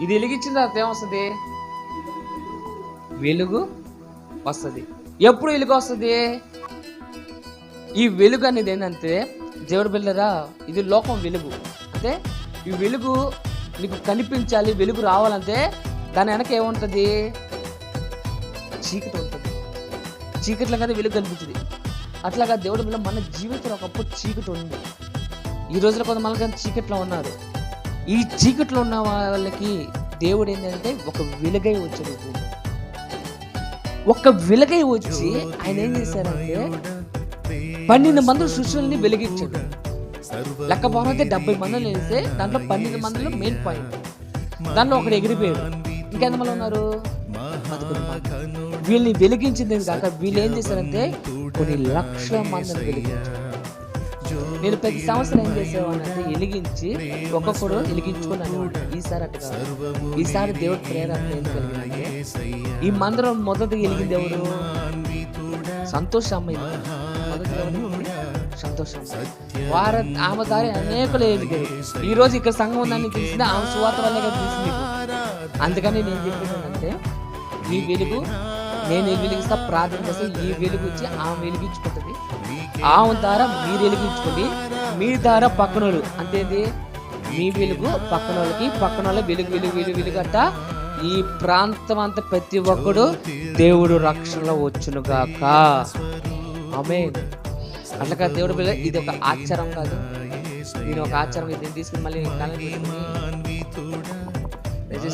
ఇది వెలిగించిన తర్వాత ఏమొస్తుంది? వెలుగు వస్తుంది. ఎప్పుడు వెలుగు వస్తుంది? ఈ వెలుగు అనేది ఏంటంటే దేవుడు బిళ్ళరా ఇది లోకం వెలుగు. అంటే ఈ వెలుగు నీకు కనిపించాలి వెలుగు రావాలంటే దాని వెనక ఏముంటుంది? చీకటి ఉంటుంది. చీకట్లో కదా వెలుగు కనిపించింది. అట్లాగా దేవుడి బిళ్ళ మన జీవితంలో ఒకప్పుడు చీకటి ఉంది. ఈ రోజులో కొంతమంది చీకట్లో ఉన్నారు. ఈ చీకట్లో ఉన్న వాళ్ళకి దేవుడు ఏంటంటే ఒక వెలుగై వచ్చాడు ఒక వెలుగై వచ్చి ఆయన ఏం చేశారంటే పన్నెండు మంది శిష్యుల్ని వెలిగించాడు. లెక్క బాగుంటే డెబ్బై మందిని వేస్తే దాంట్లో పన్నెండు మందిలో మెయిన్ పాయింట్ దాంట్లో ఒకడు ఎగిరిపోయాడు. ఇంకెంతమంది ఉన్నారు? వీళ్ళని వెలిగించింది కాక వీళ్ళు ఏం చేశారంటే కొన్ని లక్షల మందిని వెలిగించారు. నేను ప్రతి సంవత్సరం ఏం చేసేవాడిని అంటే వెలిగించి ఒక్కొక్కడు వెలిగించుకున్నాను ఈసారి అట్లా ఈసారి దేవుడు ప్రేరణ ఏం కలిగిందంటే ఈ మందిరం మొదటి వెలిగింది ఎవరు? సంతోష అమ్మాయి మొదటి వార ఆమె దారి అనేకులు వెలిగారు ఈ రోజు ఇక్కడ సంఘం ఉందని తెలిసింది ఆమె సువాత వల్లే తెలిసింది అందుకని నేను చెప్పేదంటే ఈ వెలుగు నేను ఈ వెలిగిస్తా ప్రార్థన చేస్తే ఈ వెలుగు వచ్చి ఆమె వెలిగించుకుంటుంది ఆమె ద్వారా మీరు వెలిగించుకోండి మీ ద్వారా పక్కన వాళ్ళు అంతేంది మీ వెలుగు పక్కన వాళ్ళకి పక్కన వాళ్ళ వెలుగు వెలుగు వెలుగు వెలుగు అంట ఈ ప్రాంతం అంతా ప్రతి ఒక్కడు దేవుడు రక్షణలో వచ్చునుగాక. ఆమె అట్లా దేవుడు పిల్ల ఇది ఒక ఆచారం కాదు. దీని ఒక ఆచారం ఇది తీసుకుని మళ్ళీ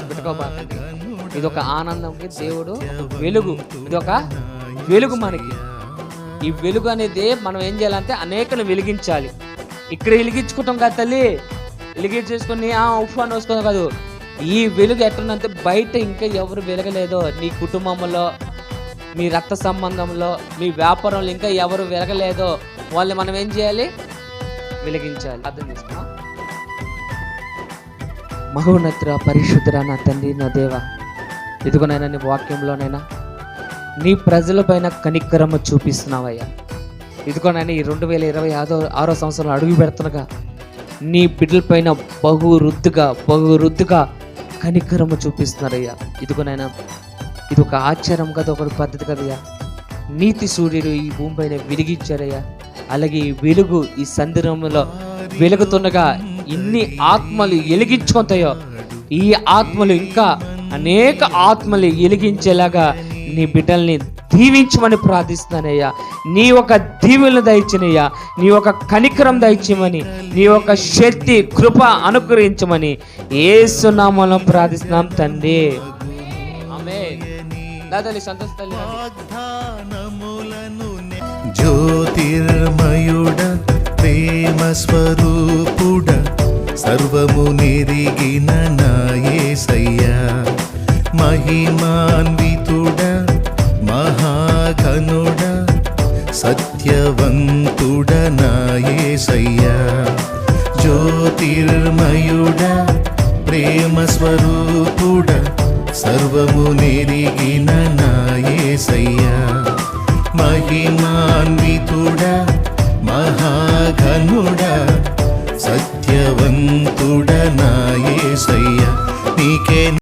పెట్టుకోబాకండి. ఇది ఒక ఆనందంకి దేవుడు వెలుగు ఇది ఒక వెలుగు మనకి. ఈ వెలుగు అనేది మనం ఏం చేయాలంటే అనేకలు వెలిగించాలి. ఇక్కడ వెలిగించుకుంటాం కదా తల్లి. వెలిగించేసుకొని ఆ ఉఫ్ అని వస్తుంది కాదు. ఈ వెలుగు ఎట్లుందంటే బయట ఇంకా ఎవరు వెలగలేదో నీ కుటుంబంలో మీ రక్త సంబంధంలో మీ వ్యాపారంలో ఇంకా ఎవరు వెలగలేదో వాళ్ళని మనం ఏం చేయాలి? వెలిగించాలి. అర్థం చేసుకున్నా మహోన్నతుర పరిశుద్ధుర నా తండ్రి నా దేవ. ఇదిగోనైనా నీ వాక్యంలోనైనా నీ ప్రజల పైన చూపిస్తున్నావయ్యా. ఇదిగోనైనా ఈ రెండు వేల ఇరవై ఆరో ఆరో సంవత్సరంలో అడుగు పెడుతుండగా నీ బిడ్డలపైన బహు రుద్దుగా బహు రుద్దుగా కనికరము చూపిస్తున్నారయ్యా. ఇదిగోనైనా ఇది ఒక ఆశ్చర్యం కదా ఒక పద్ధతి కదయ్యా. నీతి సూర్యుడు ఈ భూమిపైన వెలిగించారయ్యా. అలాగే ఈ వెలుగు ఈ సందర్భంలో వెలుగుతుండగా ఇన్ని ఆత్మలు వెలిగించుకుంటాయో ఈ ఆత్మలు ఇంకా అనేక ఆత్మలు ఎలిగించేలాగా నీ బిడ్డల్ని దీవించమని ప్రార్థిస్తున్నానయ్యా. నీ ఒక దీవులను దయచినయ్యా. నీ ఒక కనికరం దయచేయమని నీ ఒక శక్తి కృప అనుగ్రహించమని ఏసునామలో ప్రార్థిస్తున్నాం తండ్రి. ఆమె జ్యోతిర్మయుడ ప్రేమ స్వరూపుడ సర్వము నెరిగిన నాయసయ్యా మహిమాన్వితుడ మహాఘనుడ సత్యవంతుడ నాయసయ్యా జ్యోతిర్మయుడ ప్రేమస్వరూపుడ సర్వము నెరిగిన నాయసయ్యా మహిమాన్వితుడ మహాఘనుడ సత్యవంతుడ నాయసయ్య నీకే